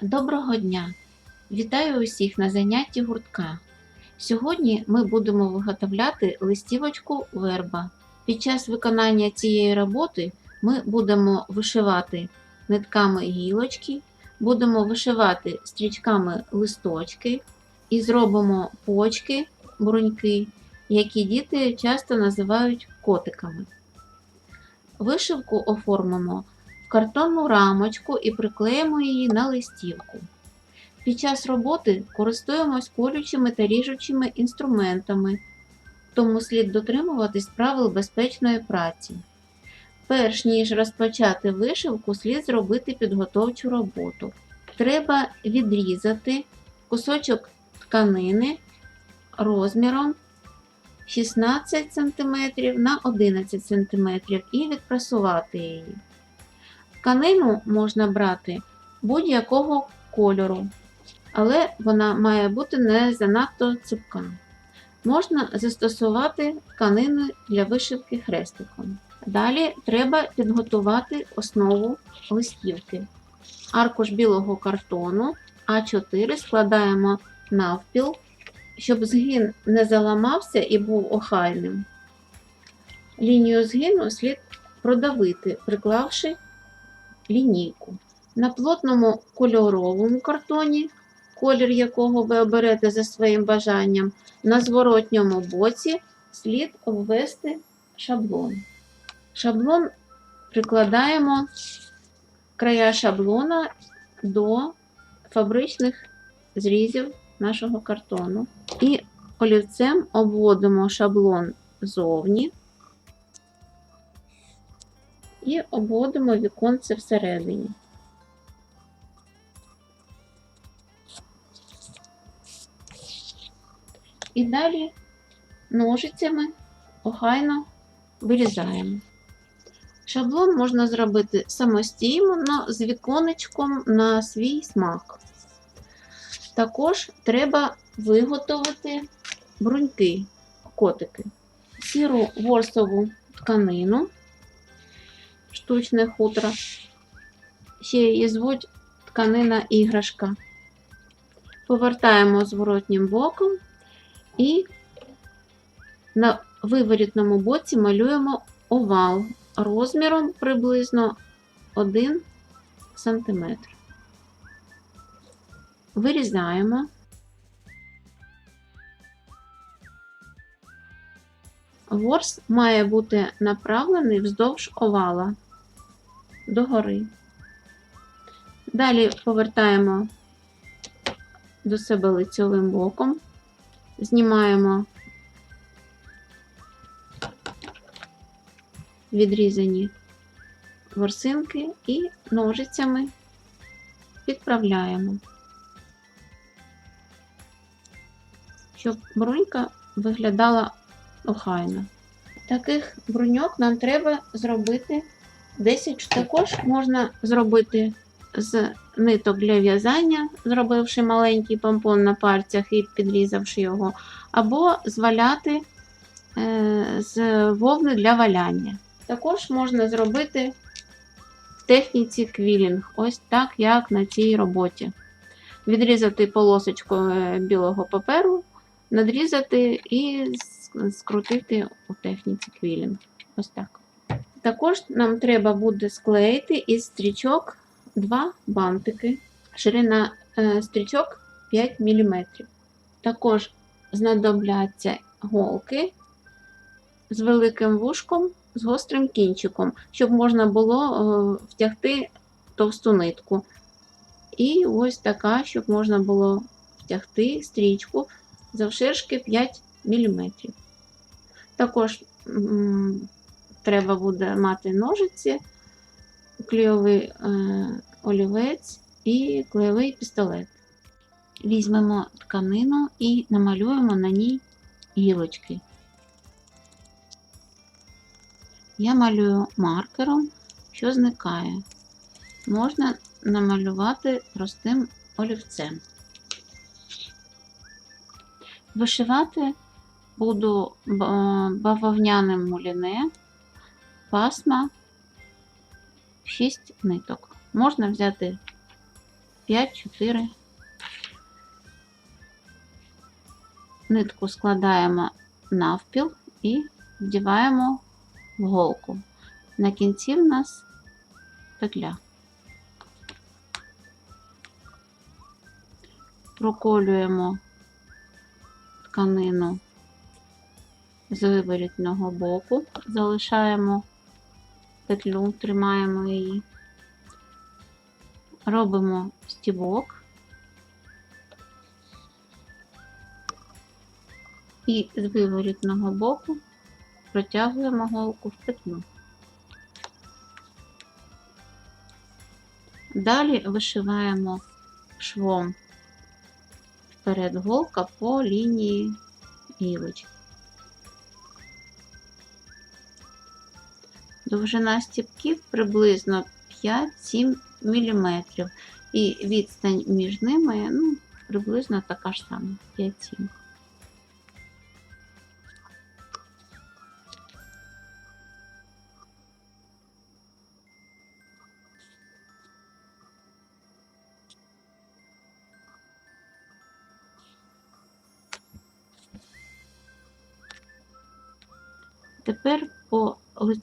Доброго дня! Вітаю усіх на занятті гуртка. Сьогодні ми будемо виготовляти листівочку верба. Під час виконання цієї роботи ми будемо вишивати нитками гілочки, будемо вишивати стрічками листочки і зробимо почки, бруньки, які діти часто називають котиками. Вишивку оформимо картонну рамочку і приклеїмо її на листівку. Під час роботи користуємось колючими та ріжучими інструментами, тому слід дотримуватись правил безпечної праці. Перш ніж розпочати вишивку, слід зробити підготовчу роботу. Треба відрізати кусочок тканини розміром 16 см на 11 см і відпрасувати її. Тканину можна брати будь-якого кольору, але вона має бути не занадто цупка. Можна застосувати тканину для вишивки хрестиком. Далі треба підготувати основу листівки. Аркуш білого картону А4 складаємо навпіл, щоб згин не заламався і був охайним. Лінію згину слід продавити, приклавши лінійку. На плотному кольоровому картоні, колір якого ви оберете за своїм бажанням, на зворотньому боці слід обвести шаблон. Шаблон прикладаємо края шаблона до фабричних зрізів нашого картону і олівцем обводимо шаблон зовні і обводимо віконце всередині. І далі ножицями охайно вирізаємо. Шаблон можна зробити самостійно з віконечком на свій смак. Також треба виготовити бруньки, котики, сіру ворсову тканину штучне хутро. Ще її звуть тканина іграшка. Повертаємо зворотнім боком і на виворітному боці малюємо овал розміром приблизно 1 см. Вирізаємо. Ворс має бути направлений вздовж овала догори. Далі повертаємо до себе лицьовим боком, знімаємо відрізані ворсинки і ножицями підправляємо, щоб брунька виглядала охайно. Таких бруньок нам треба зробити 10 також можна зробити з ниток для в'язання, зробивши маленький помпон на пальцях і підрізавши його, або зваляти е, з вовни для валяння. Також можна зробити в техніці квілінг, ось так, як на цій роботі. Відрізати полосочку е, білого паперу, надрізати і скрутити у техніці квілінг. Ось так. Також нам треба буде склеїти із стрічок два бантики. Ширина е, стрічок 5 мм. Також знадобляться голки з великим вушком, з гострим кінчиком, щоб можна було е, втягти товсту нитку. І ось така, щоб можна було втягти стрічку завширшки 5 мм. Також треба буде мати ножиці, клейовий е, олівець і клейовий пістолет. Візьмемо тканину і намалюємо на ній гілочки. Я малюю маркером, що зникає. Можна намалювати простим олівцем. Вишивати буду бавовняним муліне пасма 6 ниток. Можна взяти 5-4. Нитку складаємо навпіл і вдіваємо в голку. На кінці в нас петля. Проколюємо тканину з виворітного боку, залишаємо петлю, тримаємо її, робимо стібок і з виворітного боку протягуємо голку в петлю. Далі вишиваємо швом вперед голка по лінії гілочки. Довжина стіпків приблизно 5-7 мм. І відстань між ними ну, приблизно така ж сама 5-7. Тепер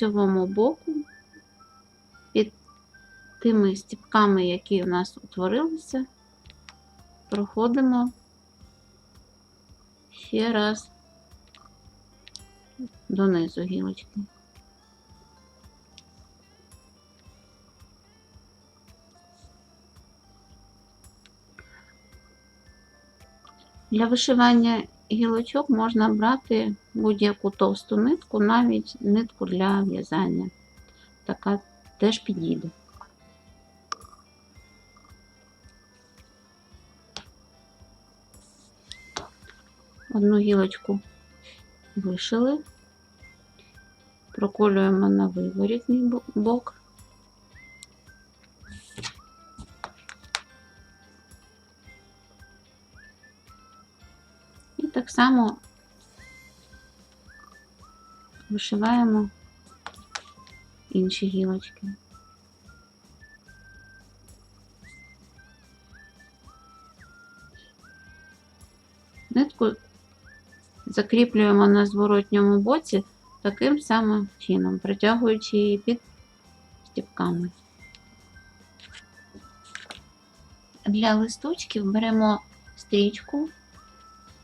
лицьовому боку під тими стіпками, які у нас утворилися, проходимо ще раз донизу гілочки. Для вишивання гілочок можна брати будь-яку товсту нитку, навіть нитку для в'язання. Така теж підійде. Одну гілочку вишили, проколюємо на виворітний бок. Так само вишиваємо інші гілочки. Нитку закріплюємо на зворотньому боці таким самим чином, притягуючи її під стіпками. Для листочків беремо стрічку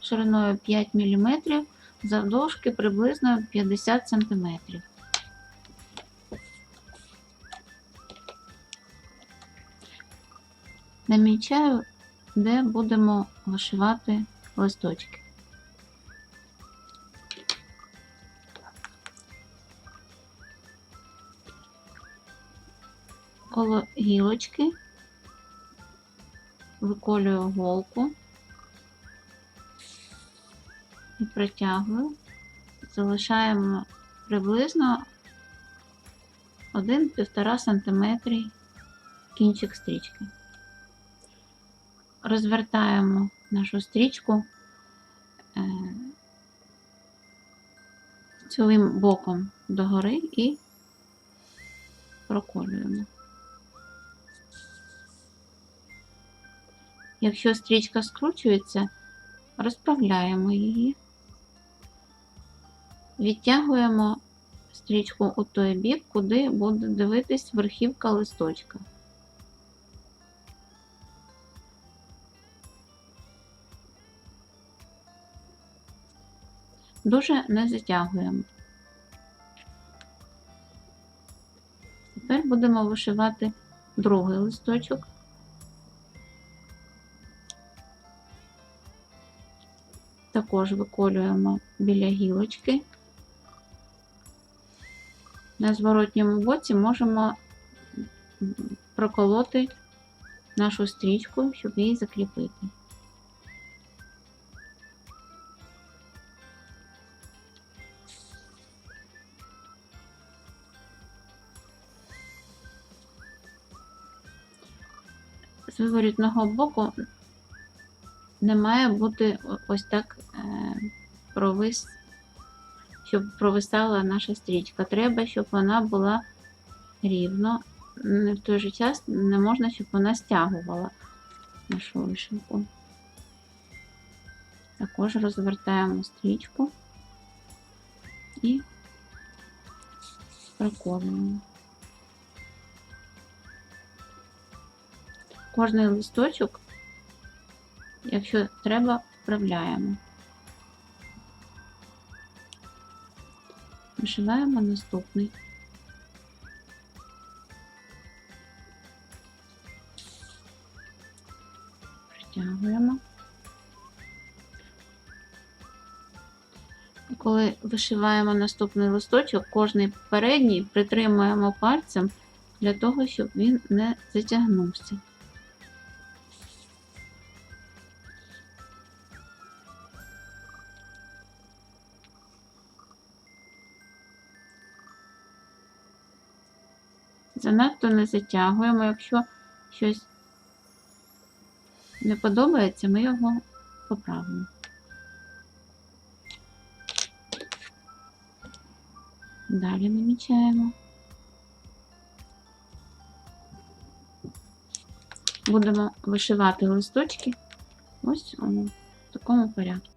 шириною 5 мм, завдовжки приблизно 50 см. Намічаю, де будемо вишивати листочки. Коло гілочки виколюю голку протягую. Залишаємо приблизно 1-1,5 см кінчик стрічки. Розвертаємо нашу стрічку е, цілим боком догори і проколюємо. Якщо стрічка скручується, розправляємо її, відтягуємо стрічку у той бік, куди буде дивитись верхівка листочка. Дуже не затягуємо. Тепер будемо вишивати другий листочок. Також виколюємо біля гілочки. На зворотньому боці можемо проколоти нашу стрічку, щоб її закріпити. З виворітного боку не має бути ось так е, провис, щоб провисала наша стрічка. Треба, щоб вона була рівно. В той же час не можна, щоб вона стягувала. нашу вишивку. Також розвертаємо стрічку і проколюємо. Кожний листочок, якщо треба, вправляємо. Вишиваємо наступний. Притягуємо. Коли вишиваємо наступний листочок, кожний передній притримуємо пальцем для того, щоб він не затягнувся. Занадто не затягуємо. Якщо щось не подобається, ми його поправимо. Далі намічаємо. Будемо вишивати листочки ось у такому порядку.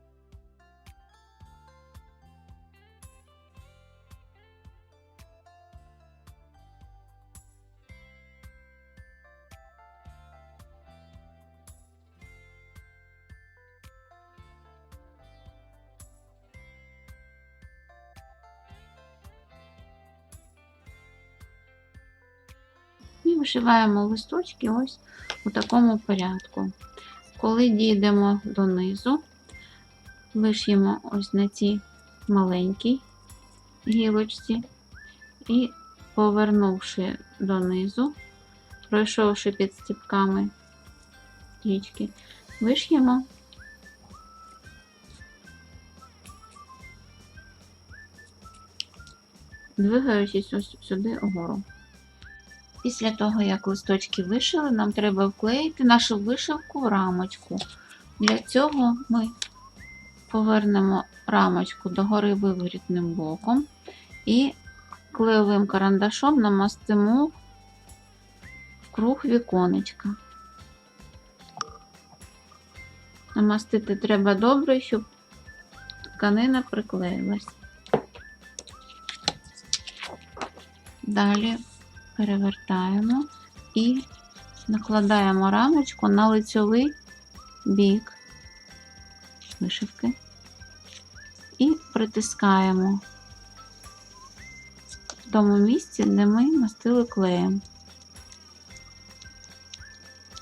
І вишиваємо листочки ось у такому порядку. Коли дійдемо донизу, виш'ємо ось на цій маленькій гілочці і повернувши донизу, пройшовши під стіпками стрічки, виш'ємо двигаючись ось сюди вгору. Після того, як листочки вишили, нам треба вклеїти нашу вишивку в рамочку. Для цього ми повернемо рамочку догори виворітним боком і клеєвим карандашом намастимо в круг віконечка. Намастити треба добре, щоб тканина приклеїлась. Далі перевертаємо і накладаємо рамочку на лицьовий бік вишивки і притискаємо в тому місці, де ми мастили клеєм,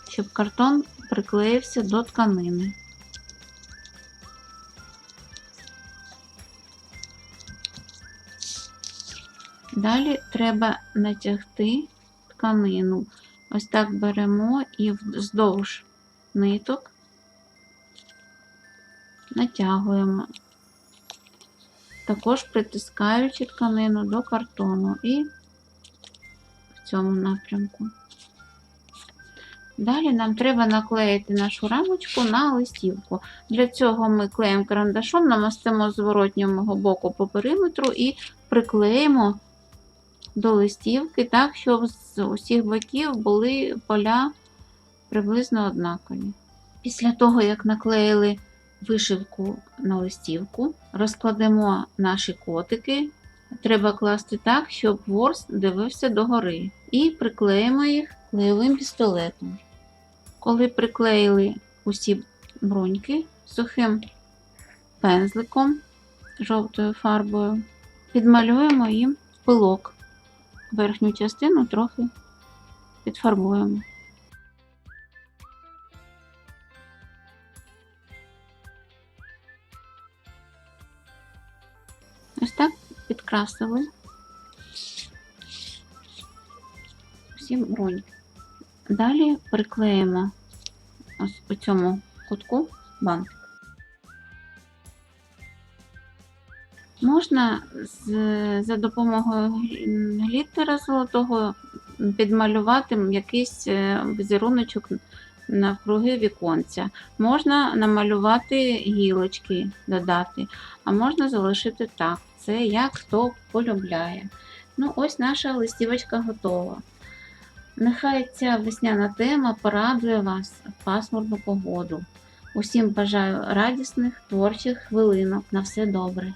щоб картон приклеївся до тканини. Далі треба натягти тканину. Ось так беремо і вздовж ниток натягуємо, також притискаючи тканину до картону і в цьому напрямку. Далі нам треба наклеїти нашу рамочку на листівку. Для цього ми клеєм карандашом, намастимо з зворотнього боку по периметру і приклеїмо до листівки так, щоб з усіх боків були поля приблизно однакові. Після того, як наклеїли вишивку на листівку, розкладемо наші котики. Треба класти так, щоб ворс дивився догори. І приклеїмо їх клеєвим пістолетом. Коли приклеїли усі бруньки сухим пензликом жовтою фарбою, підмалюємо їм пилок. Верхню частину трохи підфарбуємо. Ось так підкрасили всі броньки. Далі приклеїмо ось у цьому кутку бантик. Можна з, за допомогою глі- гліттера золотого підмалювати якийсь е, візеруночок навкруги віконця. Можна намалювати гілочки, додати, а можна залишити так. Це як хто полюбляє. Ну, ось наша листівочка готова. Нехай ця весняна тема порадує вас в пасмурну погоду. Усім бажаю радісних творчих хвилинок. На все добре.